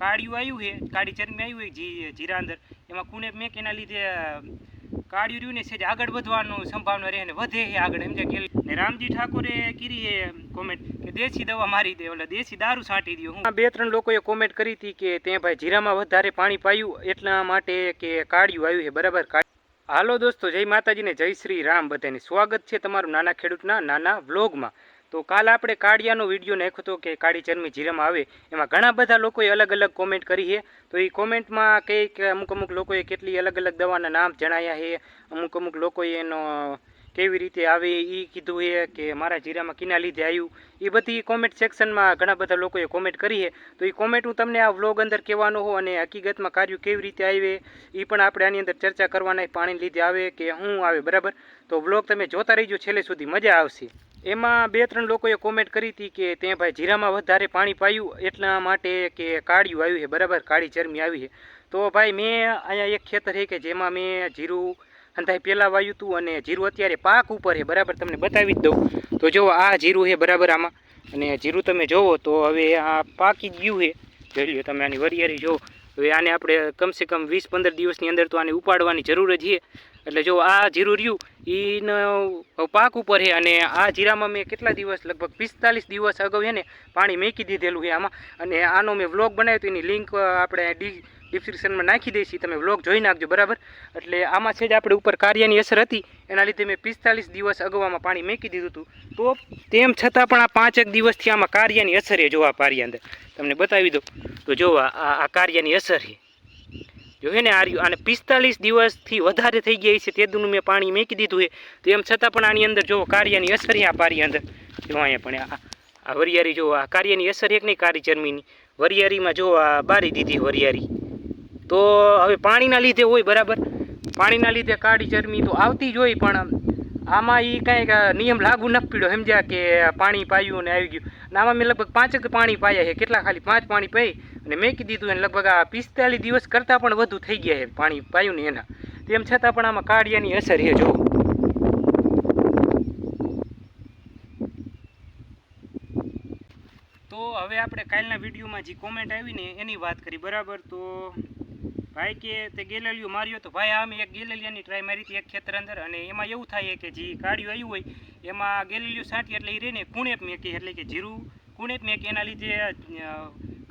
કાળિયું આવ્યું છે, કાળી ચરમી આવ્યું હોય જીરા અંદર, એમાં કુણે મેક એના લીધે કાળિયું રહ્યું ને સેજ આગળ વધવાનું સંભાવના રહે ને વધે છે આગળ, એમ કે ને રામજી ઠાકોરે કરી છે કોમેન્ટ કે દેશી દવા મારી દે એટલે દેશી દારૂ છાંટી દો હું. બે ત્રણ લોકોએ કોમેન્ટ કરી હતી કે તે ભાઈ જીરામાં વધારે પાણી પાયું એટલા માટે કે કાળિયું આવ્યું છે, બરાબર? હાલો દોસ્તો, જય માતાજીને જય શ્રી રામ બધાને. સ્વાગત છે તમારું નાના ખેડૂતના નાના વ્લોગમાં. તો કાલ આપણે કાળિયાનો વીડિયો નાખ્યો હતો કે કાળી ચરમી જીરામાં આવે. એમાં ઘણા બધા લોકોએ અલગ અલગ કોમેન્ટ કરી છે. તો એ કોમેન્ટમાં કંઈક અમુક અમુક લોકોએ કેટલી અલગ અલગ દવાના નામ જણાયા છે. અમુક અમુક લોકોએ એનો કેવી રીતે આવે એ કીધું છે કે મારા જીરામાં કિના લીધે આવ્યું એ બધી કોમેન્ટ સેક્શનમાં ઘણા બધા લોકોએ કોમેન્ટ કરી છે. તો એ કોમેન્ટ હું તમને આ વ્લોગ અંદર કહેવાનો હો અને હકીકતમાં કાર્ય કેવી રીતે આવે એ પણ આપણે આની અંદર ચર્ચા કરવાના પાણી લીધે આવે કે શું આવે, બરાબર? તો વ્લોગ તમે જોતા રહીજો, છેલ્લે સુધી મજા આવશે. એમાં બે ત્રણ લોકોએ કોમેન્ટ કરી હતી કે તે ભાઈ જીરામાં વધારે પાણી પાયું એટલા માટે કે કાળિયું આવ્યું છે, બરાબર? કાળી ચરમી આવી છે. તો ભાઈ મેં અહીંયા એક ખેતર છે કે જેમાં મેં જીરું અંધાઈ પહેલાં વાયું હતું અને જીરું અત્યારે પાક ઉપર છે, બરાબર? તમને બતાવી જ દઉં. તો જો આ જીરું છે બરાબર આમાં. અને જીરું તમે જોવો તો હવે આ પાકી જ ગયું છે. જોઈ લો તમે આની વરિયાળી, જો. હવે આને આપણે કમસે કમ વીસ પંદર દિવસની અંદર તો આને ઉપાડવાની જરૂર જ છે. એટલે જો આ જીરું રહ્યું એનો પાક ઉપર છે અને આ જીરામાં મેં કેટલા દિવસ, લગભગ પિસ્તાલીસ દિવસ અગાઉ છે ને પાણી મેકી દીધેલું છે આમાં. અને આનો મેં વ્લોગ બનાવ્યો તો એની લિંક આપણે ડી ડિસ્ક્રિપ્શનમાં નાખી દઈશી તમે વ્લોગ જોઈ નાખજો, બરાબર? એટલે આમાં છે જ આપણે ઉપર કાર્યની અસર હતી, એના લીધે મેં પિસ્તાલીસ દિવસ અગાઉ આમાં પાણી મેકી દીધું હતું. તો તેમ છતાં પણ આ પાંચેક દિવસથી આમાં કાર્યની અસર છે, જો આ પારી અંદર. તમને બતાવી દો તો જો આ કાર્યની અસર છે. જો હે ને આર્યું આને પિસ્તાલીસ દિવસથી વધારે થઈ ગયા છે તેદુનું મેં પાણી મેકી દીધું છે. એમ છતાં પણ આની અંદર જો કાર્યની અસર આ પારી અંદર. જો અહીંયા પણ આ વરિયારી જો આ કાર્યની અસર એક નહીં કારી ચરમીની વરિયારીમાં જો આ બારી દીધી વરિયારી તો હવે પાણીના લીધે હોય બરાબર. પાણીના લીધે કાળી ચરમી તો આવતી જ હોય પણ આમાં એ કાંઈક નિયમ લાગુ નથી પીડ્યો. સમજ્યા કે પાણી પાયું અને આવી ગયું. અને આમાં મેં લગભગ પાંચ જ પાણી પાયા છે. કેટલા ખાલી પાંચ પાણી પાઈ અને મેં કીધી હતું એને લગભગ આ પિસ્તાલીસ દિવસ કરતાં પણ વધુ થઈ ગયા છે પાણી પાયું ને એના. તેમ છતાં પણ આમાં કાળિયાની અસર છે, જો. તો હવે આપણે કાલના વિડીયોમાં જે કોમેન્ટ આવી ને એની વાત કરી. બરાબર? તો ભાઈ કે તે ગેલેલિયો માર્યો તો ભાઈ અમે એક ગેલેલિયાની ટ્રાય મારી હતી એક ખેતર અંદર અને એમાં એવું થાય કે જે કાળિયું આવ્યું હોય, એમાં ગેલેલિયું છાંટી એટલે એ રહે ને કુણેપ મેકી એટલે કે જીરું કુણેપ મેકી એના લીધે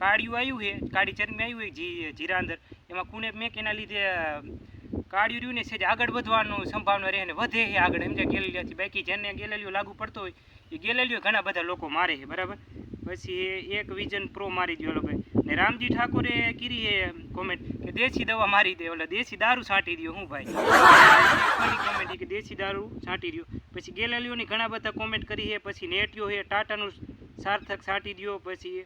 કાળિયું આવ્યું છે કાળી ચરમી આવ્યું હોય જી, જીરા અંદર, એમાં કુણેપ મેક એના લીધે કાળિયું રહ્યું ને સેજ આગળ વધવાનું સંભાવના રહે ને વધે છે આગળ, એમ જે ગેલેલિયાથી. બાકી જેને ગેલેલિયો લાગુ પડતો હોય, એ ગેલેલિયો ઘણા બધા લોકો મારે છે બરાબર? પછી એક વિઝન પ્રો મારી દો ભાઈ. ને રામજી ઠાકોરે કીરી છે કોમેન્ટ કે દેશી દવા મારી દે એટલે દેશી દારૂ છાંટી દો હું ભાઈ? કોમેન્ટ કે દેશી દારૂ છાંટી દો પછી ગેલેલિયોની ઘણા બધા કોમેન્ટ કરી છે, પછી નેટિયો છે, ટાટાનું સાર્થક છાંટી દો પછી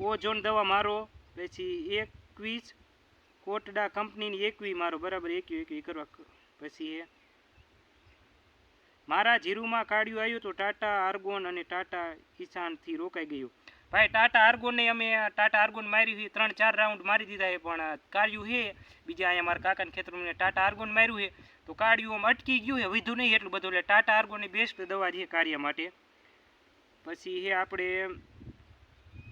ઓઝોન દવા મારો, પછી એકવીસ કોટડા કંપનીની એકવી મારો, બરાબર, એકવી એકવી કરવા પછી એ મારા જીરુમાં કાઢ્યું આવ્યું તો ટાટા, આર્ગોન અને ટાટા કિસાનથી રોકાઈ ગયું. ભાઈ, ટાટા આર્ગોનને અમે, ટાટા આર્ગોન માર્યું છે, ત્રણ ચાર રાઉન્ડ મારી દીધા છે, પણ કાઢ્યું છે. બીજા અહીંયા મારા કાકાને ખેતરમાં ટાટા આર્ગોન માર્યું છે. તો કાઢ્યું આમ અટકી ગયું છે, વધુ નહીં એટલું બધું. એટલે ટાટા આર્ગોનની બેસ્ટ દવા છે કાર્ય માટે. પછી એ આપણે,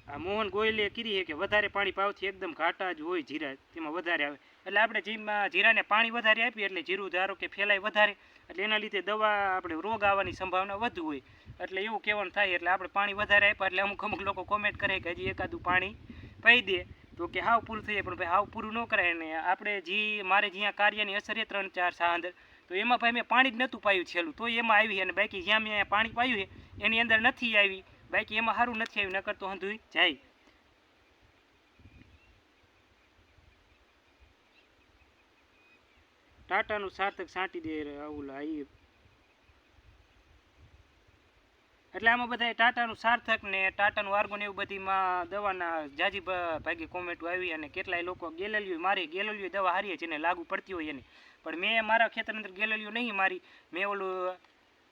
આ મોહન ગોયલે કીધી છે કે વધારે પાણી પાવથી એકદમ ઘાટા જ હોય જીરા, તેમાં વધારે આવે. એટલે આપણે જીમાં જીરાને પાણી વધારે આપીએ, એટલે જીરું ધારો કે ફેલાય વધારે. એટલે એના લીધે દવા આપણે રોગ આવવાની સંભાવના વધુ હોય. એટલે એવું કહેવાનું થાય, એટલે આપણે પાણી વધારે આપ્યા, એટલે અમુક અમુક લોકો કોમેન્ટ કરે કે હજી એકાદું પાણી પાઈ દે. તો કે હાવ પૂરું થઈ જાય, પણ ભાઈ હાવ પૂરું ન કરાય ને. આપણે જે મારે જ્યાં કાર્યની અસર એ ત્રણ ચાર સાંદર તો એમાં ભાઈ મેં પાણી જ નહોતું પાયું છેલ્લું. તો એમાં આવી અને બાકી જ્યાં મેં પાણી પાયું એની અંદર નથી આવી. બાકી એમાં સારું નથી આવ્યું, નકર તો હંધુય જાય. ટાટાનું સાર્થક સાંટી દે આવું લા એટલે આમાં બધા ટાટાનું સાર્થક ને ટાટાનું આર્ગોન એવું બધીમાં દવાના જાજી ભાગી કોમેન્ટો આવી અને કેટલાય લોકો ગેલેલિયું મારી ગેલેલ્યું દવા હારી જેને લાગુ પડતી હોય એની. પણ મેં મારા ખેતર અંદર ગેલેલિયું નહીં મારી. મેં ઓલું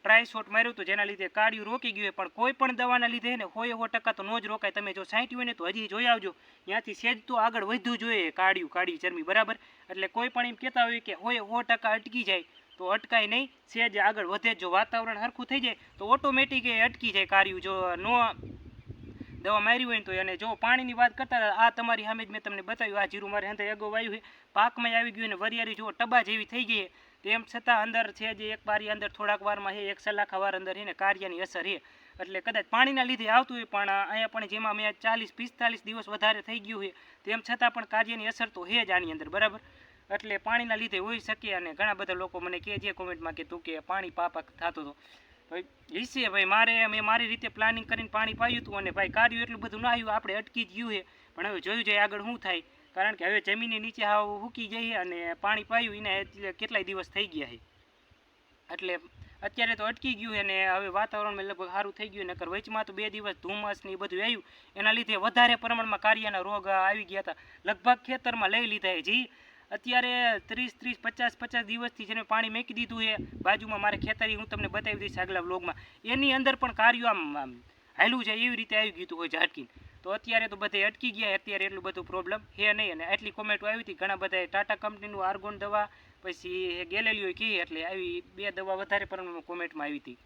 ટ્રાય શોટ માર્યું હતું જેના લીધે કાળિયું રોકી ગયું પણ કોઈ પણ દવાના લીધે ને હોય સો ટકા તો ન જ રોકાય. તમે જો સાંઠ્યું હોય ને તો હજી જોઈ આવજો. ત્યાંથી સેજ તો આગળ વધવું જોઈએ કાળિયું, કાળી ચરમી બરાબર? એટલે કોઈ પણ એમ કહેતા હોય કે હોય સો ટકા અટકી જાય. તો અટકાય નહીં. સેજ આગળ વધે જો વાતાવરણ સરખું થઈ જાય, તો ઓટોમેટિક એ અટકી જાય કાર્યું. જો ન દવા મારી હોય તો અને જો પાણીની વાત કરતા આ તમારી સામે જ મેં તમને બતાવ્યું. આ જીરું મારે અંદર અગાઉ વાવ્યું છે. પાકમાં આવી ગયું ને વરિયાળી જો ટબા જેવી થઈ ગઈ તેમ છતાં અંદર છે જે એક બારી અંદર થોડાક વારમાં છે, એક સલાખા વાર અંદર છે ને કાર્યની અસર છે. એટલે કદાચ પાણીના લીધે આવતું હોય, પણ અહીંયા પણ જેમાં મેં ચાલીસ પિસ્તાલીસ દિવસ વધારે થઈ ગયું છે. તેમ છતાં પણ કાર્યની અસર તો છે જ આની અંદર, બરાબર? એટલે પાણીના લીધે હોઈ શકે અને ઘણા બધા લોકો મને કહે છે, કોમેન્ટમાં કે તું કે પાણી પાપા થતું હતું. ભાઈ ઈસે ભાઈ, મારે મેં મારી રીતે પ્લાનિંગ કરીને પાણી પાયું હતું અને ભાઈ કાર્યું એટલું બધું ના આવ્યું, આપણે અટકી ગયું છે. પણ હવે જોયું જાય આગળ શું થાય. કારણ કે હવે જમીનની નીચે હાવ હૂકી જઈએ અને પાણી પાયું એને કેટલાય દિવસ થઈ ગયા છે. એટલે અત્યારે તો અટકી ગયું અને હવે વાતાવરણમાં લગભગ સારું થઈ ગયું નકર વચમાં તો બે દિવસ ધુમ્મસ એ બધું આવ્યું. એના લીધે વધારે પ્રમાણમાં કાર્યના રોગ આવી ગયા હતા. લગભગ ખેતરમાં લઈ લીધા છે જી. અત્યારે ત્રીસ ત્રીસ, પચાસ પચાસ દિવસથી જેને પાણી મેકી દીધું છે, બાજુમાં મારે ખેતરી, હું તમને બતાવી દઈશ આગલા વ્લોગમાં. એની અંદર પણ કાર્યો આમ હાલું છે, એવી રીતે આવી ગયું હોય ઝાટકીને તો અત્યારે તો બધે અટકી ગયા, અત્યારે એટલું બધું પ્રોબ્લેમ હે નહીં અને આટલી કોમેન્ટો આવી હતી, ઘણા બધા ટાટા કંપનીનું આર્ગોન દવા, પછી ગેલેલીઓ કહી એટલે આવી બે દવા વધારે પ્રમાણમાં કોમેન્ટમાં આવી હતી.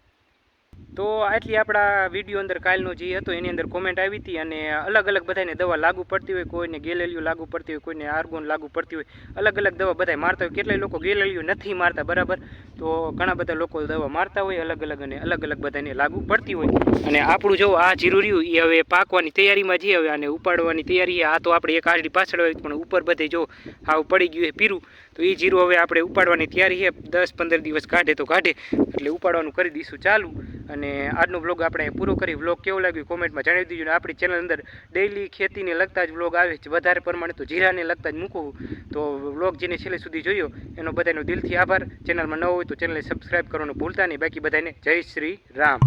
તો આટલી આપણા વીડિયો અંદર કાલનો જે હતો, એની અંદર કોમેન્ટ આવી હતી અને અલગ અલગ બધાને દવા લાગુ પડતી હોય, કોઈને ગેલેલિયો લાગુ પડતી હોય, કોઈને આર્ગોન લાગુ પડતી હોય, અલગ અલગ દવા બધા મારતા હોય. કેટલાય લોકો ગેલેલિયો નથી મારતા, બરાબર? તો ઘણા બધા લોકો દવા મારતા હોય, અલગ અલગ અને અલગ અલગ બધાને લાગુ પડતી હોય. અને આપણું જો આ જીરું રહ્યું એ હવે પાકવાની તૈયારીમાં જઈએ હવે આને ઉપાડવાની તૈયારી. આ તો આપણે એક આરડી પાછળ હોય, પણ ઉપર બધે જો આવું પડી ગયું હોય પીરું, તો એ જીરું હવે આપણે ઉપાડવાની તૈયારી છે દસ પંદર દિવસ કાઢે તો કાઢે, એટલે ઉપાડવાનું કરી દઈશું. ચાલુ. અને આજનો વ્લોગ આપણે પૂરો કરી. વ્લોગ કેવો લાગ્યો કોમેન્ટમાં જણાવી દીજો અને આપણી ચેનલ અંદર ડેઈલી ખેતીને લગતા જ વ્લોગ આવે છે. વધારે પ્રમાણે તો જીરાને લગતા જ મૂકું તો વ્લોગ જેને છેલ્લે સુધી જોયો, એનો બધાનો દિલથી આભાર. ચેનલમાં ન હોય તો ચેનલને સબસ્ક્રાઈબ કરવાનું ભૂલતા નહીં. બાકી બધાને જય શ્રી રામ.